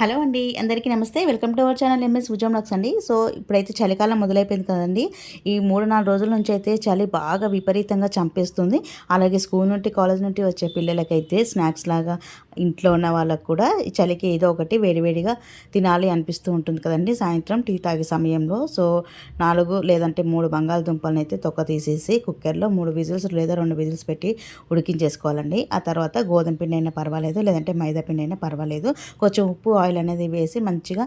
Hello అండి అందరికీ నమస్తే. Welcome to our channel MS ఉజం లాక్స్ అండి. సో ఇప్పుడైతే చలికాలం మొదలైపోయింది కదండి. ఈ మూడు నాలుగు రోజుల నుంచి అయితే చలి బాగా విపరీతంగా చంపేస్తుంది. అలాగే స్కూల్ నుండి కాలేజ్ నుండి వచ్చే పిల్లలకైతే స్నాక్స్ లాగా ఇంట్లో ఉన్న వాళ్ళకు కూడా ఈ చలికి ఏదో ఒకటి వేడివేడిగా తినాలి అనిపిస్తూ ఉంటుంది కదండి సాయంత్రం టీ తాగే సమయంలో. సో నాలుగు లేదంటే మూడు బంగాళదుంపలను అయితే తొక్క తీసేసి కుక్కర్లో మూడు విజిల్స్ లేదా రెండు విజిల్స్ పెట్టి ఉడికించేసుకోవాలండి. ఆ తర్వాత గోధుమ పిండి అయినా పర్వాలేదు లేదంటే మైదా పిండి అయినా పర్వాలేదు. కొంచెం ఉప్పు ఆయిల్ అనేది వేసి మంచిగా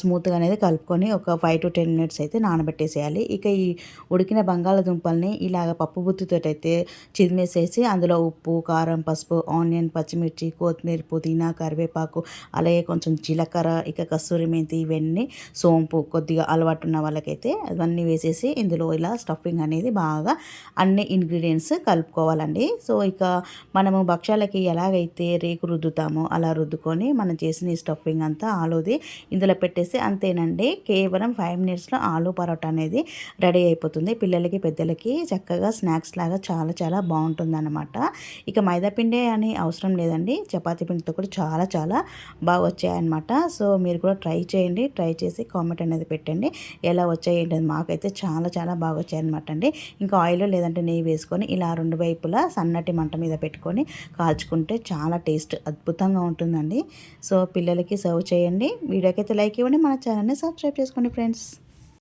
స్మూత్గా అనేది కలుపుకొని ఒక ఫైవ్ టు టెన్ మినిట్స్ అయితే నానబెట్టేసేయాలి. ఇక ఈ ఉడికిన బంగాళదుంపల్ని ఇలాగ పప్పు బుత్తితో అయితే చిదిమేసేసి అందులో ఉప్పు కారం పసుపు ఆనియన్ పచ్చిమిర్చి కొత్తిమీర పుదీనా కరివేపాకు అలాగే కొంచెం జీలకర్ర ఇక కస్తూరి మెంతి ఇవన్నీ సోంపు కొద్దిగా అలవాటు ఉన్న వాళ్ళకైతే అవన్నీ వేసేసి ఇందులో ఇలా స్టఫింగ్ అనేది బాగా అన్ని ఇంగ్రీడియంట్స్ కలుపుకోవాలండి. సో ఇక మనము భక్ష్యాలకి ఎలాగైతే రేకు రుద్దుతామో అలా రుద్దుకొని మనం చేసిన ఈ స్టఫింగ్ అంతా ఆలూది. ఇందులో పెట్టేసి అంతేనండి కేవలం ఫైవ్ మినిట్స్లో ఆలూ పరోటా అనేది రెడీ అయిపోతుంది. పిల్లలకి పెద్దలకి చక్కగా స్నాక్స్ లాగా చాలా చాలా బాగుంటుంది అనమాట ఇక మైదాపిండి అని అవసరం లేదండి. చపాతీ పిండితో కూడా చాలా చాలా బాగా వచ్చాయన్నమాట. సో మీరు కూడా ట్రై చేయండి. ట్రై చేసి కామెంట్ అనేది పెట్టండి. ఎలా వచ్చాయి ఏంటది మాకైతే చాలా చాలా బాగా వచ్చాయన్నమాట అండి. ఇంకా ఆయిల్ లేదంటే నెయ్యి వేసుకొని ఇలా రెండు వైపులా సన్నటి మంట మీద పెట్టుకొని కాల్చుకుంటే చాలా టేస్ట్ అద్భుతంగా ఉంటుందండి. సో పిల్లలకి సర్వ్ చేయండి. వీడియోకి అయితే లైక్ ఇవ్వండి. మన ఛానల్ని సబ్స్క్రైబ్ చేసుకోండి ఫ్రెండ్స్.